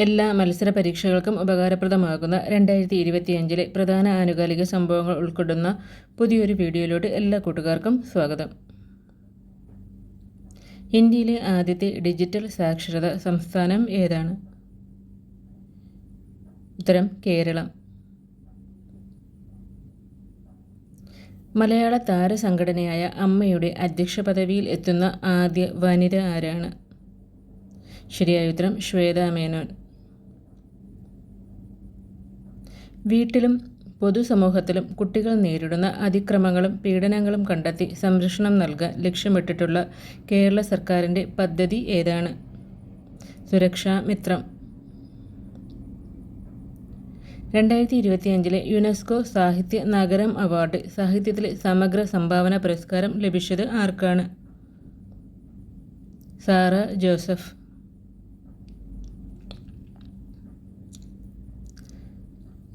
എല്ലാ മത്സര പരീക്ഷകൾക്കും ഉപകാരപ്രദമാകുന്ന രണ്ടായിരത്തി ഇരുപത്തിയഞ്ചിലെ പ്രധാന ആനുകാലിക സംഭവങ്ങൾ ഉൾക്കൊള്ളുന്ന പുതിയൊരു വീഡിയോയിലോട്ട് എല്ലാ കൂട്ടുകാർക്കും സ്വാഗതം. ഇന്ത്യയിലെ ആദ്യത്തെ ഡിജിറ്റൽ സാക്ഷരത സംസ്ഥാനം ഏതാണ്? ഉത്തരം കേരളം. മലയാള താരസംഘടനയായ അമ്മയുടെ അധ്യക്ഷ പദവിയിൽ എത്തുന്ന ആദ്യ വനിത ആരാണ്? ശരിയായ ഉത്തരം ശ്വേത മേനോൻ വീട്ടിലും പൊതുസമൂഹത്തിലും കുട്ടികൾ നേരിടുന്ന അതിക്രമങ്ങളും പീഡനങ്ങളും കണ്ടെത്തി സംരക്ഷണം നൽകാൻ ലക്ഷ്യമിട്ടിട്ടുള്ള കേരള സർക്കാരിന്റെ പദ്ധതി ഏതാണ്? സുരക്ഷാ മിത്രം. രണ്ടായിരത്തി ഇരുപത്തിയഞ്ചിലെ യുനെസ്കോ സാഹിത്യ നഗരം അവാർഡ് സാഹിത്യത്തിലെ സമഗ്ര സംഭാവന പുരസ്കാരം ലഭിച്ചത് ആർക്കാണ്? സാറ ജോസഫ്.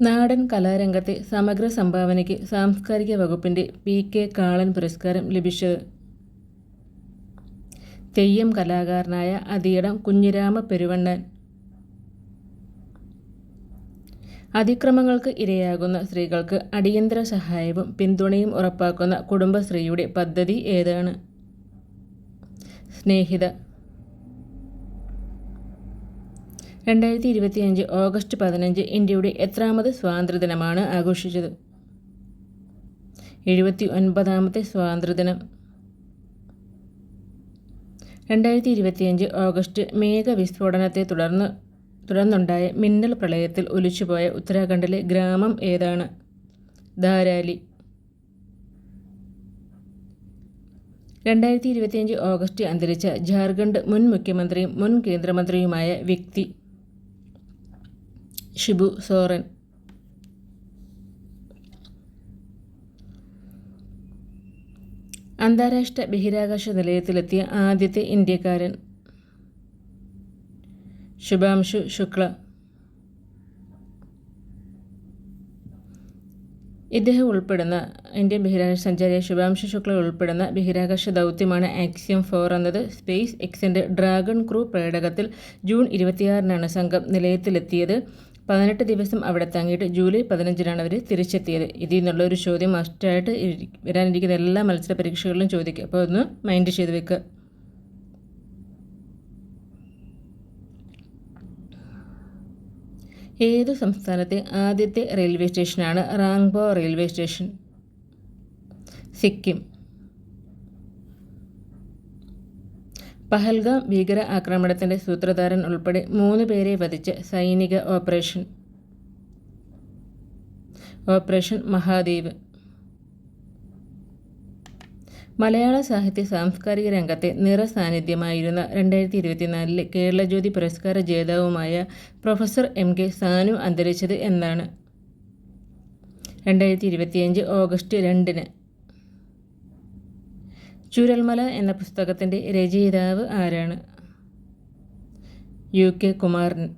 നാടൻ കലാരംഗത്തെ സമഗ്ര സംഭാവനയ്ക്ക് സാംസ്കാരിക വകുപ്പിന്റെ പി കെ കാളൻ പുരസ്കാരം ലഭിച്ചത് തെയ്യം കലാകാരനായ അതിയിടം കുഞ്ഞിരാമ പെരുവണ്ണൻ. അതിക്രമങ്ങൾക്ക് ഇരയാകുന്ന സ്ത്രീകൾക്ക് അടിയന്തര സഹായവും പിന്തുണയും ഉറപ്പാക്കുന്ന കുടുംബശ്രീയുടെ പദ്ധതി ഏതാണ്? സ്നേഹിത രണ്ടായിരത്തി ഇരുപത്തിയഞ്ച് ഓഗസ്റ്റ് പതിനഞ്ച് ഇന്ത്യയുടെ എത്രാമത് സ്വാതന്ത്ര്യദിനമാണ് ആഘോഷിച്ചത്? എഴുപത്തി ഒൻപതാമത്തെ സ്വാതന്ത്ര്യദിനം. രണ്ടായിരത്തി ഇരുപത്തിയഞ്ച് ഓഗസ്റ്റ് മേഘ വിസ്ഫോടനത്തെ തുടർന്ന് തുടർന്നുണ്ടായ മിന്നൽ പ്രളയത്തിൽ ഒലിച്ചുപോയ ഉത്തരാഖണ്ഡിലെ ഗ്രാമം ഏതാണ്? ധാരാലി. രണ്ടായിരത്തി ഇരുപത്തിയഞ്ച് ഓഗസ്റ്റ് അന്തരിച്ച ജാർഖണ്ഡ് മുൻ മുഖ്യമന്ത്രിയും മുൻ കേന്ദ്രമന്ത്രിയുമായ വ്യക്തി ഷിബു സോറൻ അന്താരാഷ്ട്ര ബഹിരാകാശ നിലയത്തിലെത്തിയ ആദ്യത്തെ ഇന്ത്യക്കാരൻ ശുഭാംശു ശുക്ല. ഇദ്ദേഹം ഉൾപ്പെടുന്ന ഇന്ത്യൻ ബഹിരാകാശ സഞ്ചാരിയ ശുഭാംശു ശുക്ല ഉൾപ്പെടുന്ന ബഹിരാകാശ ദൗത്യമാണ് ആക്സിയം ഫോർ എന്നത്. സ്പേസ് എക്സിന്റെ ഡ്രാഗൺ ക്രൂ പേടകത്തിൽ ജൂൺ ഇരുപത്തിയാറിനാണ് സംഘം നിലയത്തിലെത്തിയത്. പതിനെട്ട് ദിവസം അവിടെ തങ്ങിയിട്ട് ജൂലൈ പതിനഞ്ചിനാണ് അവർ തിരിച്ചെത്തിയത്. ഇതിൽ നിന്നുള്ള ഒരു ചോദ്യം മസ്റ്റായിട്ട് വരാനിരിക്കുന്ന എല്ലാ മത്സര പരീക്ഷകളിലും ചോദിക്കുക. അപ്പോൾ ഒന്ന് മൈൻഡ് ചെയ്ത് വെക്കുക ഏത് സംസ്ഥാനത്തെ ആദ്യത്തെ റെയിൽവേ സ്റ്റേഷനാണ് റാങ്ബോ റെയിൽവേ സ്റ്റേഷൻ? സിക്കിം. പഹൽഗാം ഭീകര ആക്രമണത്തിന്റെ സൂത്രധാരൻ ഉൾപ്പെടെ മൂന്ന് പേരെ വധിച്ച സൈനിക ഓപ്പറേഷൻ ഓപ്പറേഷൻ മഹാദേവ്. മലയാള സാഹിത്യ സാംസ്കാരിക രംഗത്തെ നിറസാന്നിധ്യമായിരുന്ന രണ്ടായിരത്തി ഇരുപത്തിനാലിലെ കേരളജ്യോതി പുരസ്കാര ജേതാവുമായ പ്രൊഫസർ എം കെ സാനു അന്തരിച്ചത് എന്നാണ്. രണ്ടായിരത്തി ഇരുപത്തിയഞ്ച് ഓഗസ്റ്റ് രണ്ടിന് ചുരൽമല എന്ന പുസ്തകത്തിന്റെ രചയിതാവ് ആരാണ്? യു. കെ. കുമാരൻ.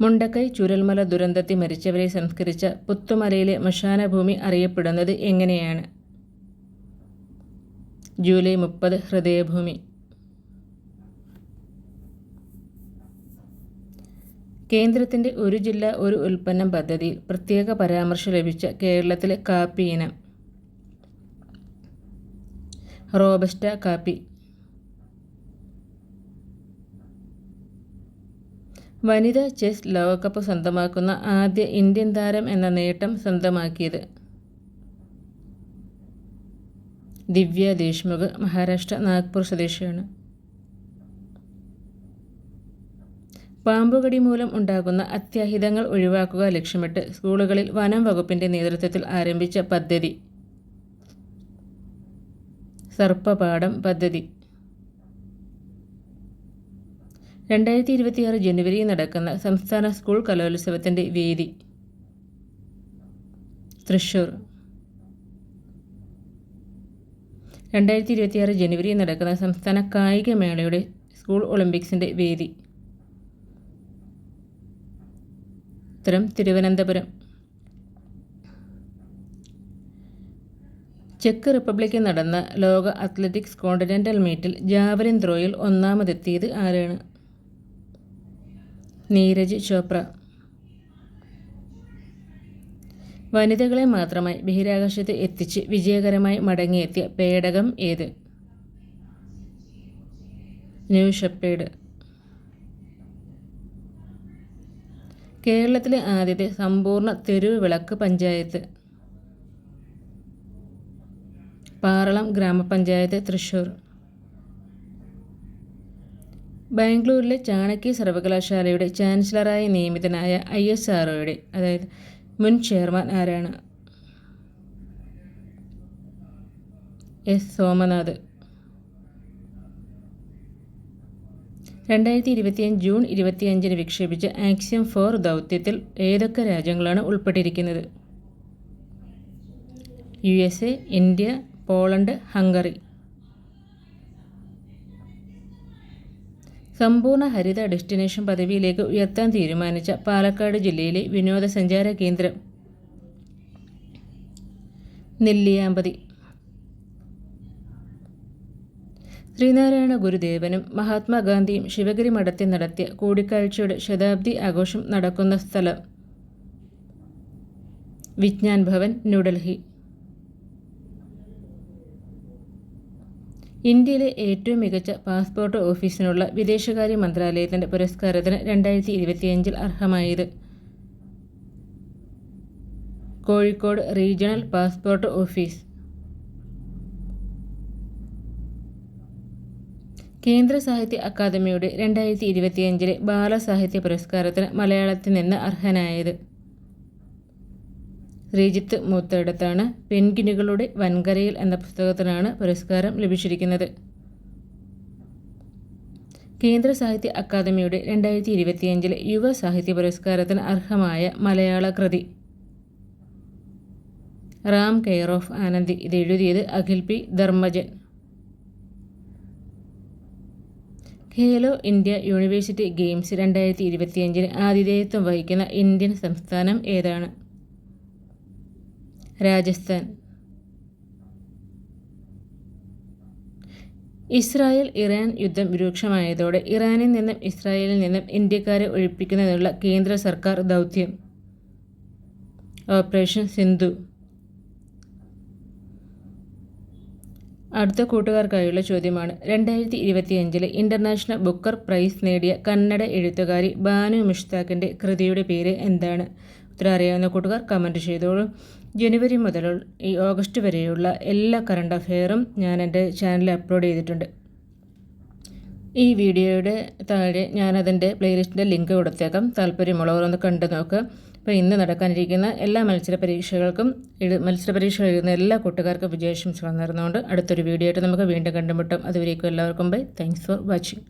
മുണ്ടക്കൈ ചുരൽമല ദുരന്തത്തിൽ മരിച്ചവരെ സംസ്കരിച്ച പുത്തുമലയിലെ മശാനഭൂമി അറിയപ്പെടുന്നത് എങ്ങനെയാണ്? ജൂലൈ മുപ്പത് ഹൃദയഭൂമി. കേന്ദ്രത്തിന്റെ ഒരു ജില്ല ഒരു ഉൽപ്പന്നം പദ്ധതിയിൽ പ്രത്യേക പരാമർശം ലഭിച്ച കേരളത്തിലെ കാപ്പി ഇനം. റോബസ്റ്റ കാപ്പി. വനിതാ ചെസ് ലോകകപ്പ് സ്വന്തമാക്കുന്ന ആദ്യ ഇന്ത്യൻ താരം എന്ന നേട്ടം സ്വന്തമാക്കിയത് ദിവ്യ ദേശ്മുഖ് മഹാരാഷ്ട്ര നാഗ്പൂർ സ്വദേശിയാണ്. പാമ്പുകടി മൂലം ഉണ്ടാകുന്ന അത്യാഹിതങ്ങൾ ഒഴിവാക്കുക ലക്ഷ്യമിട്ട് സ്കൂളുകളിൽ വനം വകുപ്പിന്റെ നേതൃത്വത്തിൽ ആരംഭിച്ച പദ്ധതി. സർപ്പപാഠം പദ്ധതി. രണ്ടായിരത്തി ഇരുപത്തിയാറ് ജനുവരിയിൽ നടക്കുന്ന സംസ്ഥാന സ്കൂൾ കലോത്സവത്തിന്റെ വേദി. തൃശൂർ. രണ്ടായിരത്തി ഇരുപത്തിയാറ് ജനുവരിയിൽ നടക്കുന്ന സംസ്ഥാന കായികമേളയുടെ സ്കൂൾ ഒളിമ്പിക്സിന്റെ വേദി. ഉത്തരം തിരുവനന്തപുരം. ചെക്ക് റിപ്പബ്ലിക്കിൽ നടന്ന ലോക അത്ലറ്റിക്സ് കോണ്ടിനെന്റൽ മീറ്റിൽ ജാവലിൻ ത്രോയിൽ ഒന്നാമതെത്തിയത് ആരാണ്? നീരജ് ചോപ്ര. വനിതകളെ മാത്രമായി ബഹിരാകാശത്ത് എത്തിച്ച് വിജയകരമായി മടങ്ങിയെത്തിയ പേടകം ഏത്? ന്യൂ ഷെപ്പേഡ് കേരളത്തിലെ ആദ്യത്തെ സമ്പൂർണ തെരുവ് വിളക്ക് പഞ്ചായത്ത്. പാറളം ഗ്രാമപഞ്ചായത്ത് തൃശ്ശൂർ. ബാംഗ്ലൂരിലെ ചാണക്യ സർവകലാശാലയുടെ ചാൻസലറായി നിയമിതനായ ഐ എസ് ആർഒയുടെ അതായത് മുൻ ചെയർമാൻ ആരാണ്? എസ്. സോമനാഥ്. രണ്ടായിരത്തി ഇരുപത്തിയഞ്ച് ജൂൺ ഇരുപത്തിയഞ്ചിന് വിക്ഷേപിച്ച ആക്സിയം ഫോർ ദൗത്യത്തിൽ ഏതൊക്കെ രാജ്യങ്ങളാണ് ഉൾപ്പെട്ടിരിക്കുന്നത്? U S A India Poland Hungary. സമ്പൂർണ ഹരിത ഡെസ്റ്റിനേഷൻ പദവിയിലേക്ക് ഉയർത്താൻ തീരുമാനിച്ച പാലക്കാട് ജില്ലയിലെ വിനോദസഞ്ചാര കേന്ദ്രം. നെല്ലിയാമ്പതി. ശ്രീനാരായണ ഗുരുദേവനും മഹാത്മാഗാന്ധിയും ശിവഗിരി മഠത്തിൽ നടത്തിയ കൂടിക്കാഴ്ചയുടെ ശതാബ്ദി ആഘോഷം നടക്കുന്ന സ്ഥലം. വിജ്ഞാൻ ഭവൻ ന്യൂഡൽഹി. ഇന്ത്യയിലെ ഏറ്റവും മികച്ച പാസ്പോർട്ട് ഓഫീസിനുള്ള വിദേശകാര്യ മന്ത്രാലയത്തിന്റെ പുരസ്കാരത്തിന് രണ്ടായിരത്തി ഇരുപത്തിയഞ്ചിൽ അർഹമായത്. Kozhikode regional passport office. കേന്ദ്ര സാഹിത്യ അക്കാദമിയുടെ രണ്ടായിരത്തി ഇരുപത്തിയഞ്ചിലെ ബാലസാഹിത്യ പുരസ്കാരത്തിന് മലയാളത്തിൽ നിന്ന് അർഹനായത്. ശ്രീജിത്ത് മൂത്തയിടത്താണ് പെൻഗിനുകളുടെ വൻകരയിൽ എന്ന പുസ്തകത്തിനാണ് പുരസ്കാരം ലഭിച്ചിരിക്കുന്നത്. കേന്ദ്ര സാഹിത്യ അക്കാദമിയുടെ രണ്ടായിരത്തി ഇരുപത്തിയഞ്ചിലെ യുവ സാഹിത്യ പുരസ്കാരത്തിന് അർഹമായ മലയാള കൃതി റാം കെയർ ഓഫ് ആനന്ദി ഇത് എഴുതിയത് Akhil P. Dharmajan. Khelo India university games രണ്ടായിരത്തി ഇരുപത്തിയഞ്ചിന് ആതിഥേയത്വം വഹിക്കുന്ന ഇന്ത്യൻ സംസ്ഥാനം ഏതാണ്? രാജസ്ഥാൻ. ഇസ്രായേൽ ഇറാൻ യുദ്ധം രൂക്ഷമായതോടെ ഇറാനിൽ നിന്നും ഇസ്രായേലിൽ നിന്നും ഇന്ത്യക്കാരെ ഒഴിപ്പിക്കുന്നതിനുള്ള കേന്ദ്ര സർക്കാർ ദൗത്യം. ഓപ്പറേഷൻ സിന്ധു. അടുത്ത കൂട്ടുകാർക്കായുള്ള ചോദ്യമാണ്. രണ്ടായിരത്തി ഇരുപത്തിയഞ്ചിലെ ഇന്റർനാഷണൽ ബുക്കർ പ്രൈസ് നേടിയ കന്നഡ എഴുത്തുകാരി ബാനു മുഷ്താഖിന്റെ കൃതിയുടെ പേര് എന്താണ്? ഉത്തരം അറിയാവുന്ന കൂട്ടുകാർ കമന്റ് ചെയ്തോളൂ. ജനുവരി മുതൽ ഈ ഓഗസ്റ്റ് വരെയുള്ള എല്ലാ കറണ്ട് അഫെയറും ഞാൻ എന്റെ ചാനലിൽ അപ്ലോഡ് ചെയ്തിട്ടുണ്ട്. ഈ വീഡിയോയുടെ താഴെ ഞാനതിന്റെ പ്ലേലിസ്റ്റിന്റെ ലിങ്ക് കൊടുത്തേക്കാം. താല്പര്യമുള്ളവരൊന്ന് കണ്ടു നോക്കുക അപ്പോൾ ഇന്ന് നടക്കാനിരിക്കുന്ന എല്ലാ മത്സര പരീക്ഷകൾക്കും മത്സര പരീക്ഷ എഴുതുന്ന എല്ലാ കൂട്ടുകാർക്കും വിജയാശംസകൾ നേർന്നുകൊണ്ട് അടുത്തൊരു വീഡിയോ ആയിട്ട് നമുക്ക് വീണ്ടും കണ്ടുമുട്ടും. അതുവരേക്കും എല്ലാവർക്കും ബൈ താങ്ക്സ് ഫോർ വാച്ചിങ്